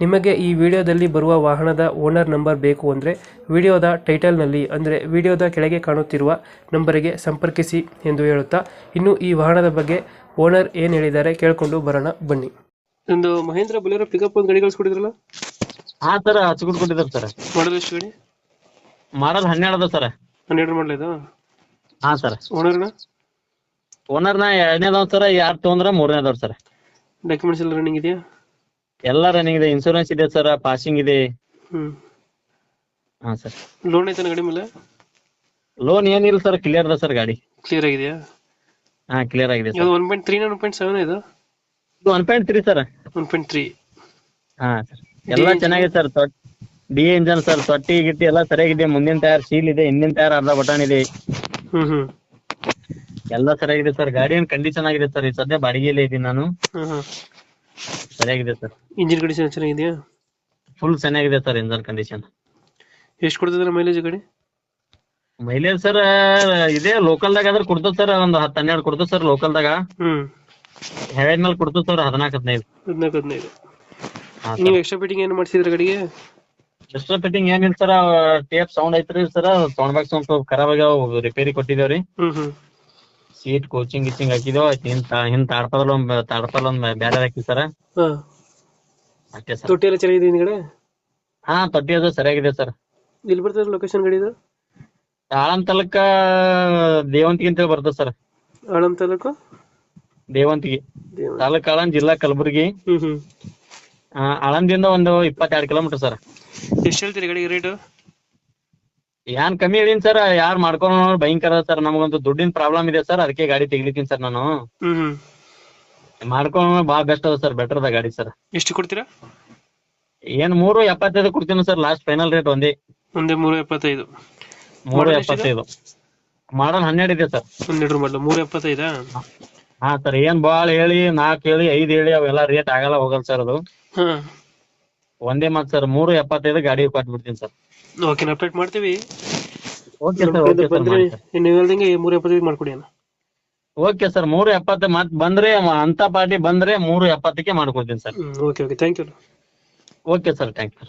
ನಿಮಗೆ ಈ ವಿಡಿಯೋದಲ್ಲಿ ಬರುವ ವಾಹನದ ಓನರ್ ನಂಬರ್ ಬೇಕು ಅಂದರೆ ವಿಡಿಯೋದ ಟೈಟಲ್ನಲ್ಲಿ ಅಂದರೆ ವಿಡಿಯೋದ ಕೆಳಗೆ ಕಾಣುತ್ತಿರುವ ನಂಬರಿಗೆ ಸಂಪರ್ಕಿಸಿ ಎಂದು ಹೇಳುತ್ತಾ ಇನ್ನು ಈ ವಾಹನದ ಬಗ್ಗೆ ಓನರ್ ಏನು ಹೇಳಿದ್ದಾರೆ ಕೇಳಿಕೊಂಡು ಬರೋಣ ಬನ್ನಿ. ಒಂದು ಮಹೇಂದ್ರ ಬುಲೆರೋ ಪಿಕಪ್ ಒಂದು ಗಾಡಿ ಕಳಿಸ್ಕೊಡಿದ್ರಲ್ಲ ಹಾ ಸರ್ ಹಚ್ಕೊಂಡ್ಕೊಂಡಿದ್ದಾರೆ ಸರ್. ಮಾಡಲ್ ಎಷ್ಟು ಗಾಡಿ? ಮಾಡಲ್ ಹನ್ನೆರಡು ಅದ ಸರ್. ಹನ್ನೆರಡು ಮಾಡಲಿದ್ದು ಹಾ ಸರ್. ಓನರ್ನ? ಓನರ್ನ ಎರಡನೇದವ್ ಸರ್ ಯಾರು ತೊಗೊಂಡ್ರ ಮೂರನೇದವ್ರು ಸರ್. ಡಾಕ್ಯುಮೆಂಟ್ಸ್ ಎಲ್ಲ ರನ್ನಿಂಗ್ ಇದೆಯಾ? ಎಲ್ಲ ರನ್ನಿಂಗ್ ಇದೆ ಇನ್ಶೂರೆನ್ಸ್ ಇದೆ ಸರ್ ಪಾಸಿಂಗ್ ಇದೆ. ಹ್ಮ್. ಹಾ ಸರ್ ಲೋನ್ ಐತೆ ಗಾಡಿ ಮೇಲೆ? ಲೋನ್ ಏನಿಲ್ಲ ಸರ್ ಕ್ಲಿಯರ್ ಅದ ಸರ್ ಗಾಡಿ. ಕ್ಲಿಯರ್ ಆಗಿದೆಯಾ? ಹಾ ಕ್ಲಿಯರ್ ಆಗಿದೆ ಸರ್ ಇದು one point three one point seven ಇದು? ಇದು one point three sir one point three ಹಾ ಸರ್ ಎಲ್ಲ ಚೆನ್ನಾಗಿದೆ ಸರ್ ಡಿ ಇಂಜನ್ ಸರ್ ತೊಟ್ಟಿ ಗಿಟ್ಟಿ ಎಲ್ಲ ಸರಿಯಾಗಿದೆ ಮುಂದಿನ ಟೈರ್ ಸೀಲ್ ಇದೆ ಹಿಂದಿನ ಟೈರ್ ಅರ್ಧ ಬಟನ್ ಇದೆ. ಹ್ಮ್ ಹ್ಮ್. ಎಲ್ಲ ಸರಿಯಾಗಿದೆ ಸರ್ ಗಾಡಿ ಏನ್ ಕಂಡೀಷನ್ ಆಗಿದೆ ಸರ್ ಸದ್ಯ ಬಾಡಿಗೆಯಲ್ಲೇ ಇದ್ದೀನಿ ನಾನು. ಹಾಂ ಹಾಂ ಸರಿಯಾಗಿದೆ ಸರ್. ಇಂಜಿನ್ ಕಂಡೀಷನ್ ಚೆನ್ನಾಗಿದೆಯಾ? ಫುಲ್ ಚೆನ್ನಾಗಿದೆ ಸರ್ ಇಂಜನ್ ಕಂಡೀಷನ್ ಎಷ್ಟು ಕೊಡ್ತಿದ್ರೆ ಮೈಲೇಜ್ ಗಾಡಿ ಮೈಲೇಜ್ ಸರ್ ಇದೇ ಲೋಕಲ್ದಾಗ ಆದ್ರೆ ಕೊಡ್ತದ ಸರ್ ಒಂದ್ ಹತ್ತು ಹನ್ನೆರಡು ಕೊಡ್ತದ ಸರ್ ಲೋಕಲ್ದಾಗ ದಾಗ. ಹೆವೆನ್ ಮೇಲೆ ಕೊಡ್ತದ ಸರ್ ಹದಿನಾಲ್ಕು ಹದಿನೈದು. ಹದಿನಾಲ್ಕು ಹದಿನೈದು. ಹಾ ನೀವು ಎಕ್ಸ್ಟ್ರಾ ಫಿಟ್ಟಿಂಗ್ ಏನು ಮಾಡಿಸಿದ್ರೆ ಗಾಡಿಗೆ ಎಕ್ಸ್ಟ್ರಾ ಫಿಟ್ಟಿಂಗ್ ಏನಿಲ್ಲ ಸರ್ ಟೇಪ್ ಸೌಂಡ್ ಐತ್ರಿ ಸರ್ ಸೌಂಡ್ ಬಾಕ್ಸ್ ಸ್ವಲ್ಪ ಖರಾಬ್ ಆಗ್ಯಾವ ರಿಪೇರಿ ಕೊಟ್ಟಿದ್ದೇವ್ರಿ ಹ್ಞೂ ಹ್ಞೂ ಸೀಟ್ ಕೋಚಿಂಗ್ ಗೀಚಿಂಗ್ ಹಾಕಿದೇವ್ ಹಿಂತ ಹಿಂತ ತಾಡ್ಪಲ್ ಒಂದ್ ತಾಡ್ಪಾಲ್ ಒಂದ್ ಬ್ಯಾರೆ ಹಾಕಿ ಸರ್ ಹಾಂ. ಅಷ್ಟೇ ಸರ್. ತೊಟ್ಟಿ ಎಲ್ಲ ಚೆನ್ನಾಗಿದೆ ಹಿಂದ್ಗಡೆ? ಹಾ ತೊಟ್ಟಿ ಅದು ಸರಿಯಾಗಿದೆ ಸರ್. ಇಲ್ಲಿ ಬರ್ತದೆ ಲೊಕೇಶನ್ ಗಾಡಿದು ಆಳಂ ತಾಲೂಕ ದೇವಂತಿಗೆ ಅಂತ ಬರ್ತದ ಸರ್. ಆಳಂ ತಾಲೂಕು ದೇವಂತಿಗೆ. ದೇವ ತಾಲೂಕ್ ಆಳಂದ್ ಜಿಲ್ಲಾ ಕಲಬುರಗಿ. ಹ್ಮ್ ಹ್ಮ್. ಆ, ಆಳಂದಿಂದ ಒಂದು ಇಪ್ಪತ್ತೆರಡು ಕಿಲೋಮೀಟರ್ ಸರ್. ಎಷ್ಟು ಹೇಳ್ತೀರಿ ಗಾಡಿಗೆ ರೇಟು ಏನ್ ಕಮ್ಮಿ ಹೇಳಿನ್ ಸರ್ ಯಾರ್ ಮಾಡ್ಕೊಂಡು ಭಯಂಕರ ಸರ್. ನಮಗೊಂದು ದುಡ್ಡಿನ ಪ್ರಾಬ್ಲಮ್ ಇದೆ ಸರ್ ಅದಕ್ಕೆ ಗಾಡಿ ತೆಗಿಲಿತ್ತೀನಿ ಸರ್ ನಾನು. ಹ್ಮ್ ಭಾಳ ಬೆಸ್ಟ್ ಅದ ಸರ್ ಬೆಟರ್ ಅದ ಗಾಡಿ ಸರ್. ಎಷ್ಟು ಕೊಡ್ತೀರಾ? ಏನ್ ಮೂರು ಎಪ್ಪತ್ತೈದು ಕೊಡ್ತೀನಿ ಸರ್ ಲಾಸ್ಟ್ ಫೈನಲ್ ರೇಟ್ ಒಂದೇ. ಒಂದೇ ಮೂರು ಎಪ್ಪತ್ತೈದು. ಮೂರು? ಎಪ್ಪತ್ತೈದು. ಮಾಡಲ್ ಹನ್ನೆರಡು ಇದೆ ಸರ್. ಹನ್ನೆರಡು ಮಾಡಲು ಮೂರು ಎಪ್ಪತ್ತೈದಾ? ಹಾ ಸರ್ ಏನ್ ಬಾಳ್ ಹೇಳಿ ನಾಲ್ಕು ಹೇಳಿ ಐದು ಹೇಳಿ ಅವೆಲ್ಲ ರೇಟ್ ಆಗಲ್ಲ ಹೋಗಲ್ಲ ಸರ್ ಅದು. ಹಾಂ. ಒಂದೇ ಮಾತು ಸರ್ ಮೂರು ಎಪ್ಪತ್ತೈದು ಗಾಡಿ ಕೊಟ್ಬಿಡ್ತೀನಿ ಸರ್. ಓಕೆ ಅಪ್ಡೇಟ್ ಮಾಡ್ತೀವಿ. ಓಕೆ ಸರ್ ಓಕೆ ಸರ್ ಬಂದ್ರೆ ನೀವು ಹೇಳ್ದಂಗೆ ಮೂರು ಎಪ್ಪತ್ತೈದು ಮಾಡ್ಕೊಡಿ ಅಣ್ಣ. ಓಕೆ ಸರ್ ಮೂರು ಎಪ್ಪತ್ತು ಮತ್ ಬಂದ್ರೆ ಅಂತ ಪಾರ್ಟಿ ಬಂದ್ರೆ ಮೂರು ಎಪ್ಪತ್ತಕ್ಕೆ ಮಾಡ್ಕೊಡ್ತೀನಿ sir. Okay okay thank you okay sir thank you